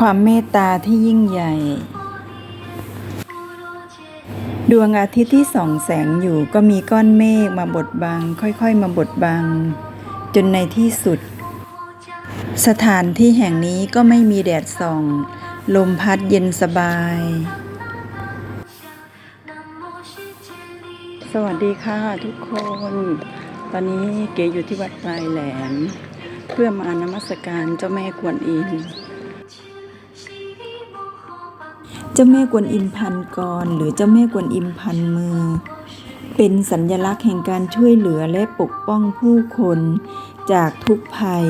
ความเมตตาที่ยิ่งใหญ่ ดวงอาทิตย์ที่ส่องแสงอยู่ก็มีก้อนเมฆมาบดบัง ค่อยๆ มาบดบัง จนในที่สุด สถานที่แห่งนี้ก็ไม่มีแดดส่อง ลมพัดเย็นสบาย สวัสดีค่ะทุกคน ตอนนี้เก๋อยู่ที่วัดปลายแหลม เพื่อมานมัสการเจ้าแม่กวนอิม เจ้าแม่กวนอิมพันกร หรือเจ้าแม่กวนอิมพันมือ เป็นสัญลักษณ์แห่งการช่วยเหลือและปกป้องผู้คนจากทุกภัย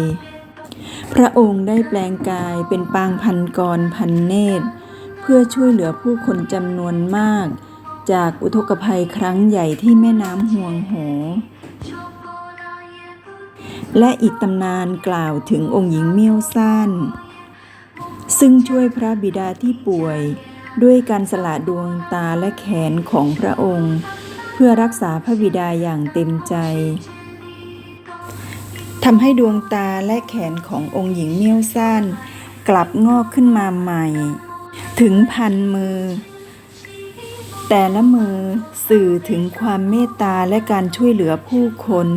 พระองค์ได้แปลงกายเป็นปางพันกรพันเนตร เพื่อช่วยเหลือผู้คนจำนวนมาก จากอุทกภัยครั้งใหญ่ที่แม่น้ำห่วงโหและอีกตำนานกล่าวถึงองค์หญิงเมี่ยวซ่าน ซึ่งช่วยพระบิดาที่ป่วย ด้วยการสละดวงตาและแขนของพระองค์ เพื่อรักษาพระบิดาอย่างเต็มใจทำให้ดวงตาและแขนขององค์หญิงเมี่ยวซ่านกลับงอกขึ้นมาใหม่ ถึงพันมือ แต่ละมือสื่อถึงความเมตตาและการช่วยเหลือผู้คน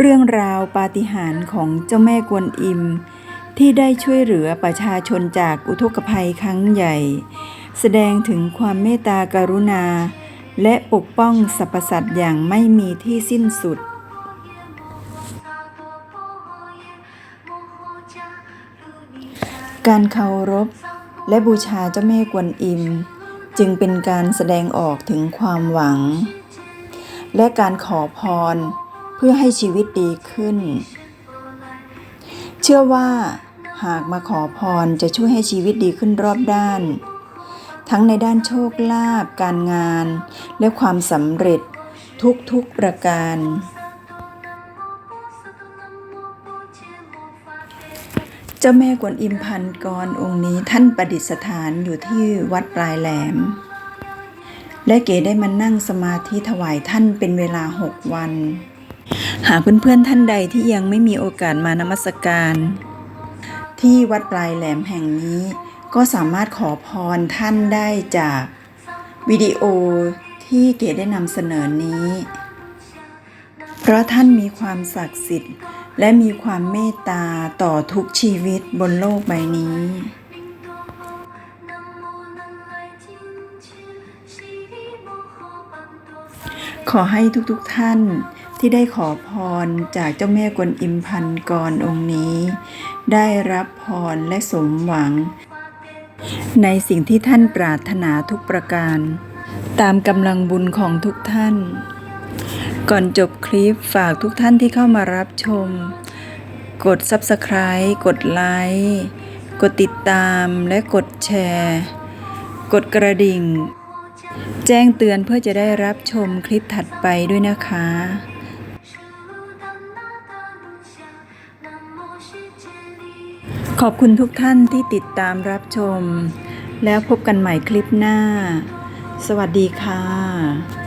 เรื่องราวปาฏิหาริย์ของเจ้าแม่กวนอิม ที่ได้ช่วยเหลือประชาชนจากอุทกภัยครั้งใหญ่ แสดงถึงความเมตตากรุณา และปกป้องสรรพสัตว์อย่างไม่มีที่สิ้นสุด การเคารพและบูชาเจ้าแม่กวนอิม จึงเป็นการแสดงออกถึงความหวัง และการขอพร เพื่อให้ชีวิตดีขึ้น เชื่อว่าหากมาขอพรจะช่วยให้ชีวิตดีขึ้นรอบด้าน ทั้งในด้านโชคลาภการงาน และความสำเร็จทุกๆประการ เจ้าแม่กวนอิมพันกรองค์นี้ท่านประดิษฐานอยู่ที่วัดปลายแหลม และเก๋ได้มานั่งสมาธิถวายท่านเป็นเวลาหกวัน หากเพื่อนๆท่านใดที่ยังไม่มีโอกาสมานมัสการ ที่วัดปลายแหลมแห่งนี้ ก็สามารถขอพรท่านได้จากวิดีโอที่เก๋ได้นำเสนอนี้ เพราะท่านมีความศักดิ์สิทธิ์ และมีความเมตตาต่อทุกชีวิตบนโลกใบนี้ขอให้ทุกๆท่าน ที่ได้ขอพรจากเจ้าแม่กวนอิมพันกรองค์นี้ ได้รับพรและสมหวัง ในสิ่งที่ท่านปรารถนาทุกประการ ตามกำลังบุญของทุกท่าน ก่อนจบคลิปฝากทุกท่านที่เข้ามารับชม กด Subscribe กดไลค์กดติดตามและกดแชร์ กดกระดิ่ง แจ้งเตือนเพื่อจะได้รับชมคลิปถัดไปด้วยนะคะ ขอบคุณทุกท่านที่ติดตามรับชม แล้วพบกันใหม่คลิปหน้า สวัสดีค่ะ